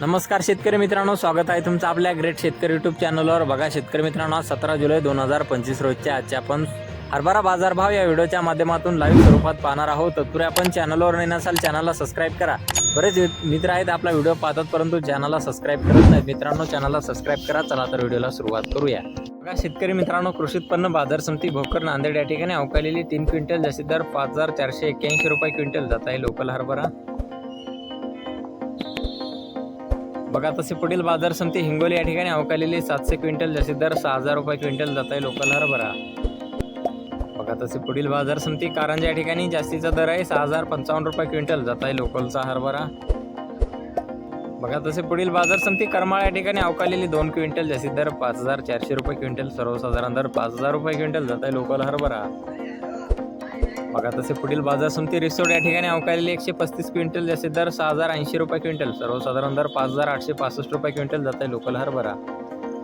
नमस्कार शेतकरी मित्रांनो स्वागत आहे तुमचं आपल्या ग्रेट शेतकरी युट्यूब चॅनलवर बघा शेतकरी मित्रांनो सतरा जुलै दोन हजार पंचवीस रोजच्या आजच्या आपण हरभरा बाजारभाव या व्हिडिओच्या माध्यमातून लाईव्ह स्वरूपात पाहणार आहोत. तत्पूर्वी आपण चॅनलवर नाही नसाल चॅनलला सबस्क्राईब करा. बरेच मित्र आहेत आपला व्हिडिओ पाहतात परंतु चॅनलला सबस्क्राईब करत नाहीत. मित्रांनो चॅनलला सबस्क्राईब करा चला तर व्हिडिओला सुरुवात करूया. बघा शेतकरी मित्रांनो कृषी उत्पन्न बाजार समिती भोकर नांदेड या ठिकाणी अवकालेली तीन क्विंटल जसे दर पाच हजार चारशे एक्क्याऐंशी रुपये क्विंटल जात आहे लोकल हरभरा. बघा तसे पुढील बाजार समिती हिंगोली या ठिकाणी अवकालेली सातशे क्विंटल जशी दर सहा हजार रुपये क्विंटल जात आहे लोकल हरभरा. बघा तसे पुढील बाजार समिती कारंजा या ठिकाणी जास्तीचा दर आहे सहा हजार पंचावन्न रुपये क्विंटल जात आहे लोकलचा हरभरा. बघा तसे पुढील बाजार समिती करमाळ या ठिकाणी अवकालेली दोन क्विंटल जसे दर पाच हजार चारशे रुपये क्विंटल सर्वसाधारण दर पाच हजार रुपये क्विंटल जात आहे लोकल हरभरा. बघा तसे पुढील बाजार समिती रिसोड या ठिकाणी अवकालेली एकशे पस्तीस क्विंटल जसे दर सहा हजार ऐंशी रुपये क्विंटल सर्वसाधारण दर पाच हजार आठशे पासष्ट रुपये क्विंटल जात आहे लोकल हरभरा.